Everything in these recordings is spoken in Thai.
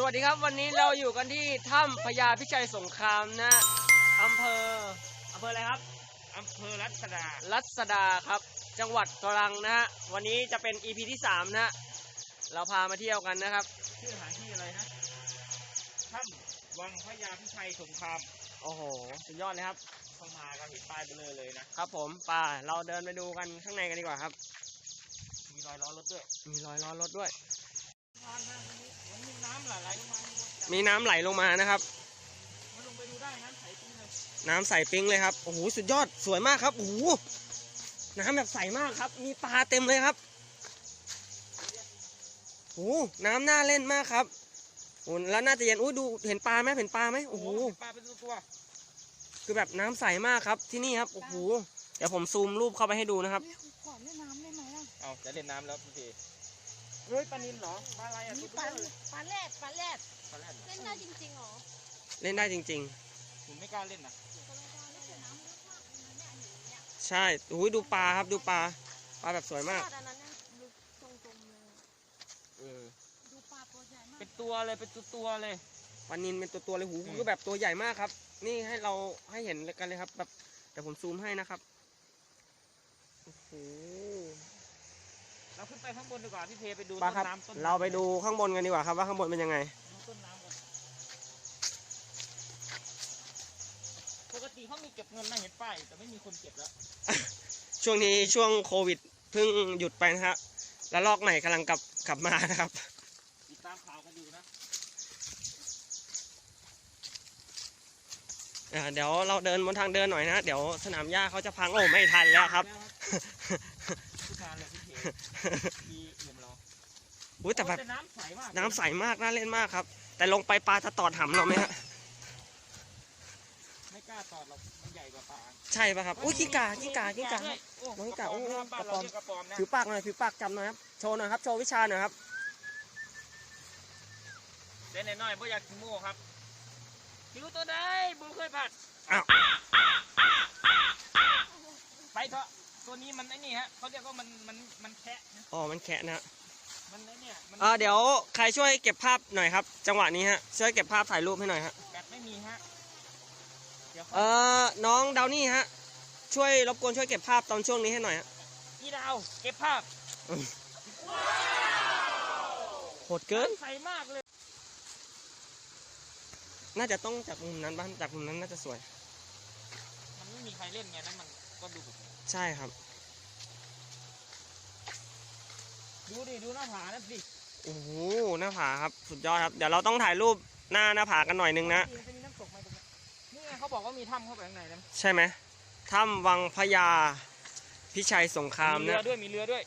สวัสดีครับวันนี้เราอยู่กันที่ถ้ำพญาพิชัยสงครามนะอำเภออำเภออะไรครับอำเภอรัศดา รัศดาครับ จังหวัดตรังนะฮะวันนี้จะเป็น EP ที่สามนะฮะเราพามาเที่ยวกันนะครับ ชื่อสถานที่อะไรนะถ้ำวังพระยาพิชัยสงครามโอ้โหสุดยอดเลยครับเข้ามาก็เห็นป้ายไปเลยเลยนะ ครับผมป่าเราเดินไปดูกันข้างในกันดีกว่าครับ มีรอยล้อรถด้วย มีรอยล้อรถด้วย ทานนะวัน นี้มันมีน้ำไหลลงมามีน้ำไหลลงมานะครับ มาลงไปดูได้น้ำใสจริงเลยน้ำใสปิ๊งเลยครับ โอ้โห สุดยอด สวยมากครับ โอ้โห น้ำแบบใสมากครับ มีปลาเต็มเลยครับ โอ้โห น้ำน่าเล่นมากครับโอ้แล้วน่าจะเย็นอุ้ยดู เห็นปลาไหมเห็นปลาไหมโอ้โห ปลาเป็นตัวคือแบบน้ำใสมากครับ ที่นี่ครับ โอ้โห เดี๋ยวผมซูมรูปเข้าไปให้ดูนะครับแม่ขอเล่นน้ำได้ไหมล่ะ เอาจะเล่นน้ำแล้วพี่ เจเฮ้ยปลานินเหรอปลาอะไรอะมีตัวปลาเบลอเลยปลาแรดปลาแรดปลาแรดเหรอเล่นได้จริงๆเหรอเล่นได้จริง ผมไม่กล้าเล่นนะกำลังจะเล่นน้ำลึกมากเลยนะเนี่ยอันนี้เนี่ยๆใช่โอ้ยดูปลาครับดูปลาปลาแบบสวยมากขนาดนั้นยังลึกตรงๆเลยเออ ดูปลาตัวใหญ่มากเป็นตัวเลยเป็นตัวตัวๆเลย ปลานินเป็นตัวตัวๆเลยหูอืม คือแบบตัวใหญ่มากครับ นี่ให้เราให้เห็นกันเลยครับ แบบเดี๋ยวผมซูมให้นะครับโอ้โห เราขึ้นไปข้างบนดีกว่าพี่เพไปดูปลาต้นครับน้ำต้นเราไปดูข้างบนกันดีกว่าครับว่าข้างบนเป็นยังไงดูต้นน้ำก่อนปกติเขามีเก็บเงินนะเห็นป้ายแต่ไม่มีคนเก็บแล้ว ช่วงนี้ช่วงโควิดเพิ่งหยุดไปนะครับแล้วลอกใหม่กำลังกลับกลับมานะครับติดตามข่าวกันอยู่นะอ่าเดี๋ยวเราเดินบนทางเดินหน่อยนะ เดี๋ยวสนามหญ้าเขาจะพังโอ้ไม่ทันแล้วครับผู้ ชายเลยพี่เพมีเงินเราอุ้ยแต่แบบโอ้น้ำใสมากน้ำใสมากน่าเล่นมากครับ แต่ลงไปปลาจะตอดหำเราไหมฮะไม่กล้าตอดหรอกมันใหญ่กว่าปลาใช่ปะครับอุ้ยกิ้งก่ากิ้งก่ากิ้งก่าด้วยโน้องกิ้งก่าโอ้บ้านกระปอมเราเรียกกระปอมนะผิวปากหน่อยผิวปากจำหน่อยครับโชว์หน่อยครับโชว์วิชาหน่อยครับเล่นหน่อยๆบ่อยากกินโม่ครับคิวตัวใดบูเคยผัดอ้าวไปเถอะ ตัวนี้มันไอ้นี่ฮะเขาเรียกว่ามันมันมันแคะนะอ๋อมันแคะนะฮะมันไอ้เนี่ยมันเออเดี๋ยวใครช่วยเก็บภาพหน่อยครับ จังหวะนี้ฮะช่วยเก็บภาพถ่ายรูปให้หน่อยฮะแบตไม่มีฮะเดี๋ยวเออน้องดาวนี่ฮะ ช่วยรบกวนช่วยเก็บภาพตอนช่วงนี้ให้หน่อยฮะอีดาวเก็บภาพโหดเกิน ใสมากเลย น่าจะต้องจากมุมนั้นบ้านจากมุมนั้นน่าจะสวย มันไม่มีใครเล่นไงนั้นมันก็ดูแบบ ใช่ครับ ดูดิดูหน้าผานั่นสิโอ้โหหน้าผาครับ สุดยอดครับ เดี๋ยวเราต้องถ่ายรูปหน้าหน้าผากันหน่อยนึงนะมันจะมีน้ำตกไหมตรงนี้นี่ไงเขาบอกว่ามีถ้ำเข้าไปข้างในนะใช่ไหมถ้ำวังพญาพิชัยสงครามมีเรือนะด้วยมีเรือด้วย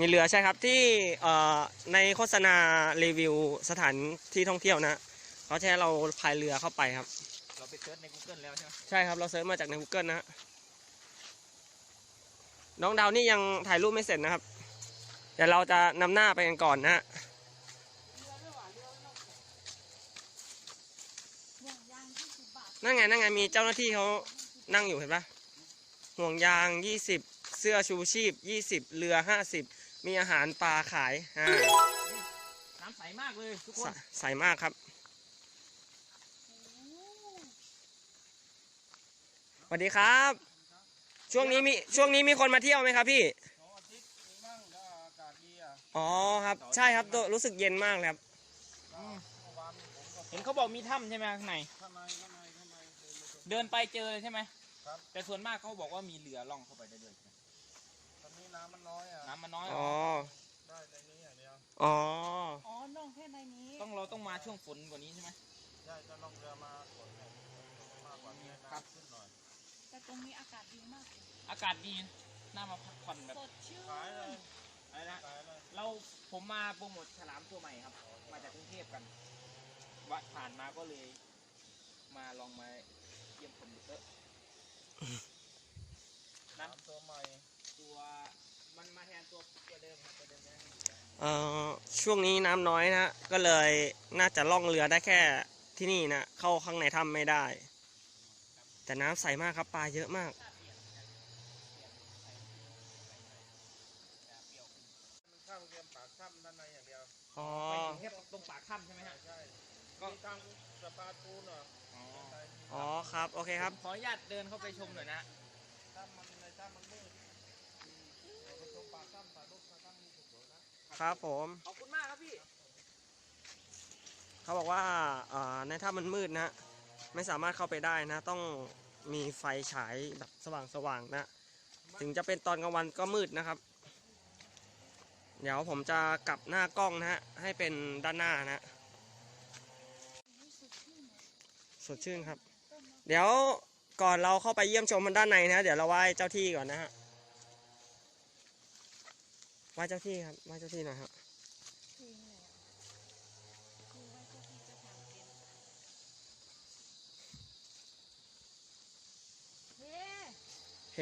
มีเรือใช่ครับที่เอ่อในโฆษณารีวิวสถานที่ท่องเที่ยวนะเขาจะให้เราพายเรือเข้าไปครับ เราไปเซิร์ชใน Google แล้วใช่ไหมใช่ครับเราเซิร์ชมาจากใน Google นะฮะ น้องดาวนี่ยังถ่ายรูปไม่เสร็จนะครับ เดี๋ยวเราจะนำหน้าไปกันก่อนนะฮะห่วงยางยี่สิบบาทนั่นไงนั่นไงมีเจ้าหน้าที่เขานั่งอยู่เห็นปะห่วงยาง20เสื้อชูชีพ20เรือ50มีอาหารปลาขายอ่าน้ำใสมากเลยทุกคใสนใสมากครับโอ้สวัสดีครับ ช่วงนี้มีช่วงนี้มีคนมาเที่ยวไหมครับพี่อ๋อครับใช่ครับตัวรู้สึกเย็นมากเลยครับเห็นเขาบอกมีถ้ำใช่ไหมข้างในเดินไปเจอเลยใช่ไหมแต่ส่วนมากเขาบอกว่ามีเรือล่องเข้าไปได้เลยตอนนี้น้ำมันน้อยอะน้ำมันน้อยอ๋อได้ในนี้อย่างเดียวอ๋ออ๋อน้องแค่ในนี้ต้องเราต้องมาช่วงฝนกว่านี้ใช่ไหมใช่จะลงเรือมาฝนเนี่ยมากกว่านี้ครับ น้ำขึ้นหน่อยแต่ตรงนี้อากาศดีมาก อากาศดีน่ามาพักผ่อนแบบ สดชื่นขายเลยอะไรนะ ขายเลยเราผมมาโปรโมทฉลามตัวใหม่ครับ มาจากกรุงเทพกันวัดผ่านมาก็เลย มาลองมาเยี่ยมชมดูเออนั้นน้ำตัวใหม่ตัวมันมาแทนตัวตัวเดิมครับตัวเดิมนะเอ่อช่วงนี้น้ำน้อยนะ ก็เลยน่าจะล่องเรือได้แค่ที่นี่นะ เข้าข้างในถ้ำไม่ได้ แต่น้ำใสมากครับปลาเยอะมากมันเข้าเกมปากถ้ำด้านใน อย่างเดียวอ๋อ ไปถึงแค่ตรงปากถ้ำใช่ไหมฮะ ใช่ก็ มีทางสะพานปูนเหรออ๋อใช่อ๋อครับ โอเคครับ ขออนุญาตเดินเข้าไปชมหน่อยนะ ถ้ามันในถ้ามันมืดเราไปชมป่าถ้ำถ่ายรูปป่าถ้ำนี่สวยๆนะครับผม ขอบคุณมากครับพี่ เขาบอกว่าเอ่อในถ้ำมันมืดนะไม่สามารถเข้าไปได้นะ ต้องมีไฟฉายแบบสว่างๆนะ ถึงจะเป็นตอนกลางวันก็มืดนะครับ เดี๋ยวผมจะกลับหน้ากล้องนะฮะ ให้เป็นด้านหน้านะรู้สึกชื่นเลยสดชื่นครับ เดี๋ยวก่อนเราเข้าไปเยี่ยมชมมันด้านในนะเดี๋ยวเราไหว้เจ้าที่ก่อนนะฮะไหว้เจ้าที่ครับไหว้เจ้าที่หน่อยครับเพ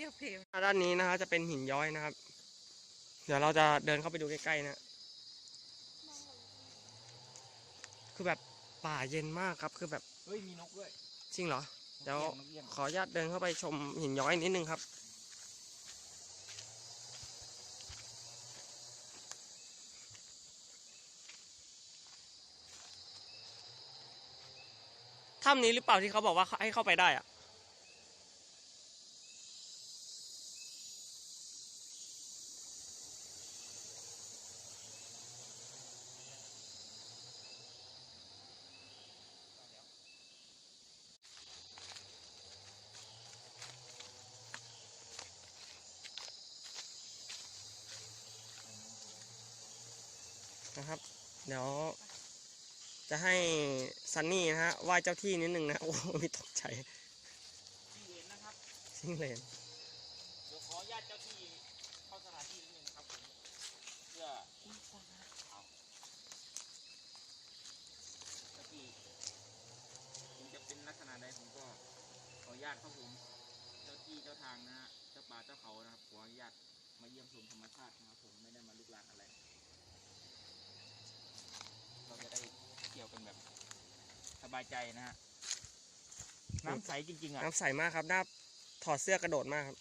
พี่เรียกเพลงด้านนี้นะครับจะเป็นหินย้อยนะครับ เดี๋ยวเราจะเดินเข้าไปดูใกล้ๆนะ คือแบบป่าเย็นมากครับ คือแบบเฮ้ยมีนกด้วยจริงเหรอ เดี๋ยวนกเอี้ยงขออนุญาตเดินเข้าไปชมหินย้อยนิดนึงครับ ถ้ำนี้หรือเปล่าที่เขาบอกว่าให้เข้าไปได้อะ นะครับ เดี๋ยว จะให้ซันนี่นะฮะไหว้เจ้าที่นิดนึงนะ โอ้โหมีตกใจที่เห็นนะครับซิงเลนเดี๋ยวขออนุญาตเจ้าที่เข้าสถานที่นิดนึงนะครับผมเพื่อเอาเจ้าที่ผมจะเป็นลักษณะใดผมก็ขออนุญาตครับผมเจ้าที่เจ้าทางนะฮะเจ้าป่าเจ้าเขานะครับขออนุญาตมาเยี่ยมชมธรรมชาตินะครับผมไม่ได้มาลุกลานอะไรเรา จะได้เกี่ยวกันแบบสบายใจนะฮะน้ำใสจริงๆอะ น้ำใสมากครับหน้าถอดเสื้อกระโดดมากครับ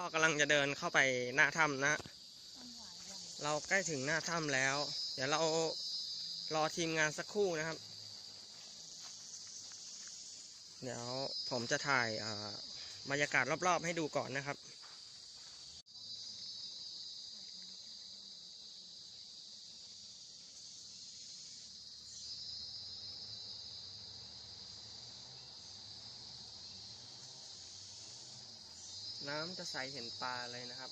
ก็กำลังจะเดินเข้าไปหน้าถ้ำนะ เราใกล้ถึงหน้าถ้ำแล้ว เดี๋ยวเรารอทีมงานสักครู่นะครับ เดี๋ยวผมจะถ่ายบรรยากาศรอบๆให้ดูก่อนนะครับ น้ำจะใสเห็นปลาเลยนะครับ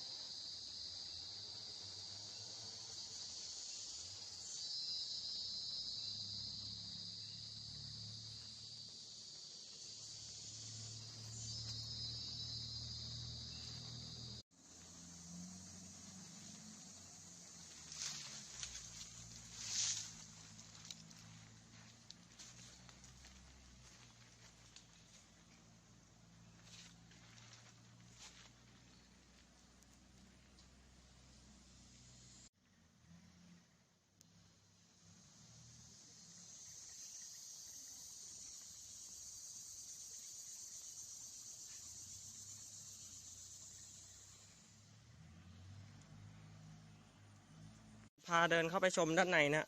พาเดินเข้าไปชมด้านในนะ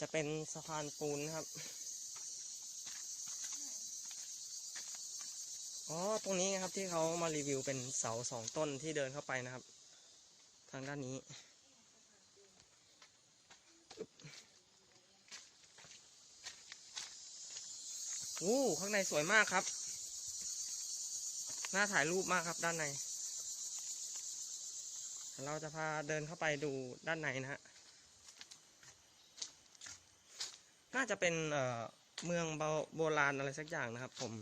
จะเป็นสะพานปูนครับ อ๋อ ตรงนี้นะครับที่เขามารีวิวเป็นเสาสองต้นที่เดินเข้าไปนะครับ ทางด้านนี้ โอ้ ข้างในสวยมากครับ น่าถ่ายรูปมากครับด้านใน เราจะพาเดินเข้าไปดูด้านในนะฮะ น่าจะเป็นเอ่อเมืองโบราณอะไรสักอย่างนะครับ ผม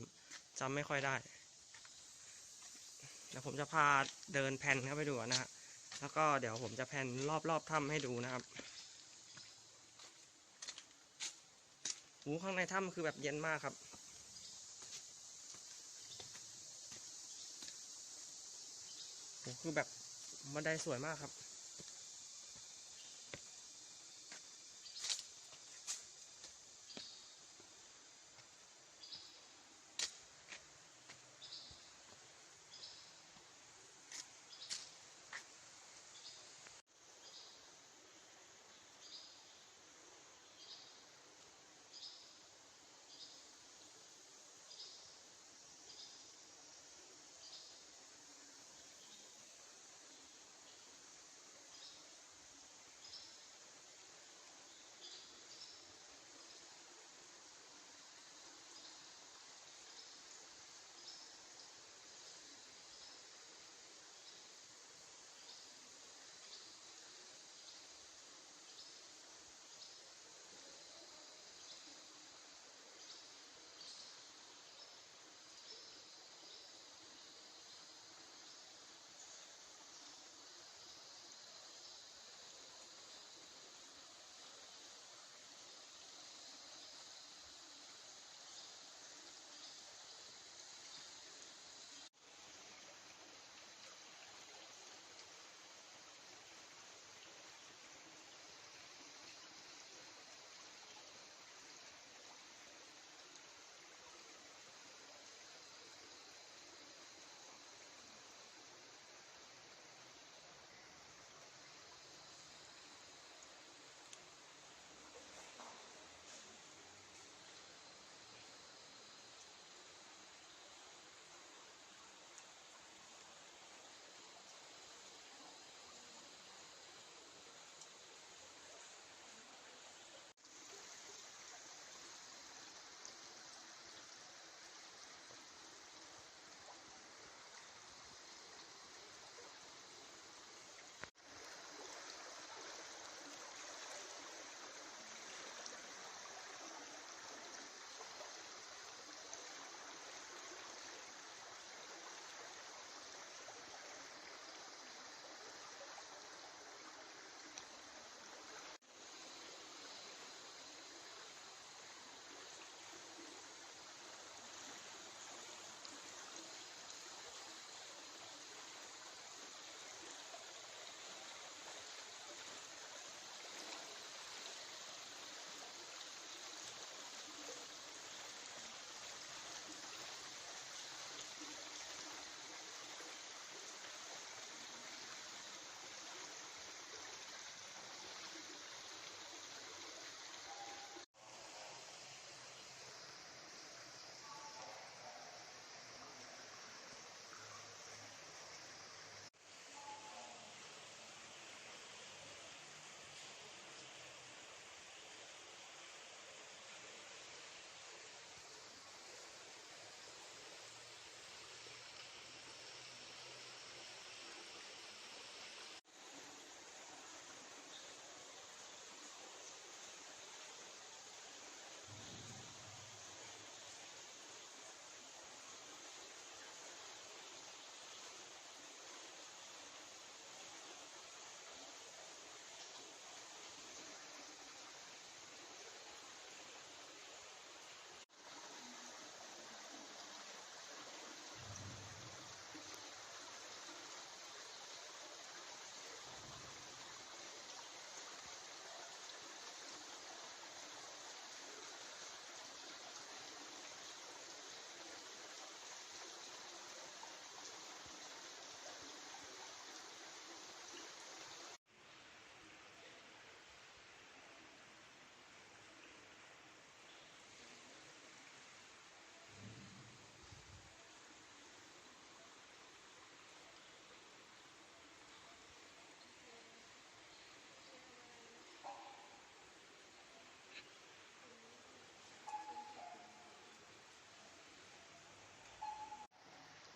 จำไม่ค่อยได้เดี๋ยวผมจะพาเดินแผ่นเข้าไปดูนะฮะ แล้วก็เดี๋ยวผมจะแผ่นรอบๆถ้ำให้ดูนะครับหูข้างในถ้ำคือแบบเย็นมากครับโหคือแบบ บันไดสวยมากครับ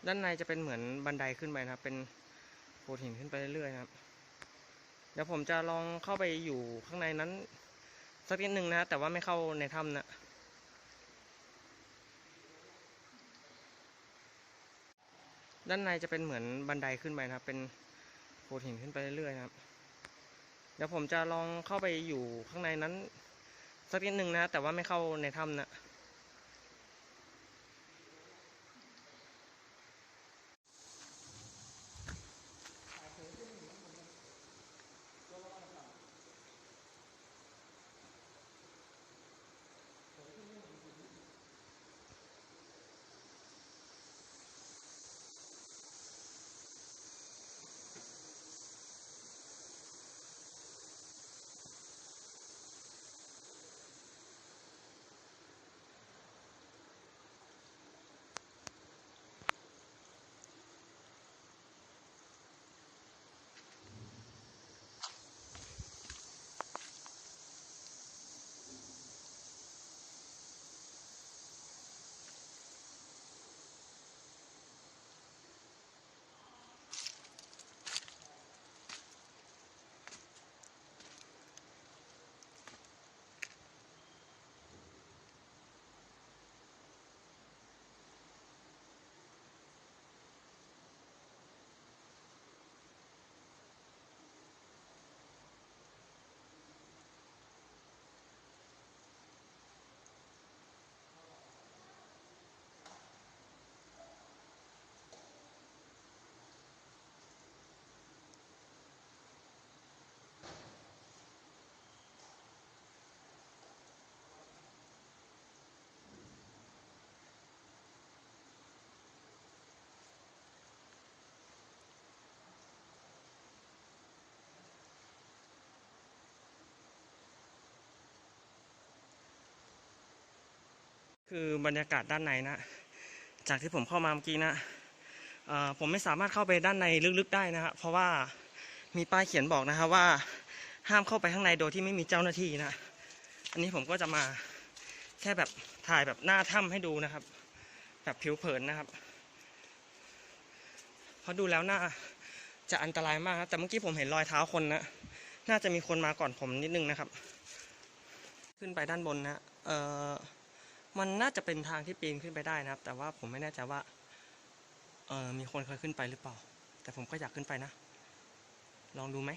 ด้านในจะเป็นเหมือนบันไดขึ้นไปนะครับ เป็นโขดหินขึ้นไปเรื่อยๆนะครับ เดี๋ยวผมจะลองเข้าไปอยู่ข้างในนั้น สักนิดหนึ่งนะแต่ว่าไม่เข้าในถ้ำนะด้านในจะเป็นเหมือนบันไดขึ้นไปนะครับ เป็นโขดหินขึ้นไปเรื่อยๆนะครับ เดี๋ยวผมจะลองเข้าไปอยู่ข้างในนั้น สักนิดหนึ่งนะแต่ว่าไม่เข้าในถ้ำนะ คือบรรยากาศด้านในนะ จากที่ผมเข้ามาเมื่อกี้นะผมไม่สามารถเข้าไปด้านในลึกๆได้นะครับเพราะว่ามีป้ายเขียนบอกนะครับว่าห้ามเข้าไปข้างในโดยที่ไม่มีเจ้าหน้าที่นะ อันนี้ผมก็จะมาแค่แบบถ่ายแบบหน้าถ้ำให้ดูนะครับ แบบผิวเผินนะครับ เพราะดูแล้วน่าจะอันตรายมากครับแต่เมื่อกี้ผมเห็นรอยเท้าคนนะ น่าจะมีคนมาก่อนผมนิดนึงนะครับ ขึ้นไปด้านบนนะ เอ่อ มันน่าจะเป็นทางที่ปีนขึ้นไปได้นะครับ แต่ว่าผมไม่แน่ใจว่าเออมีคนเคยขึ้นไปหรือเปล่า แต่ผมก็อยากขึ้นไปนะ ลองดูไหม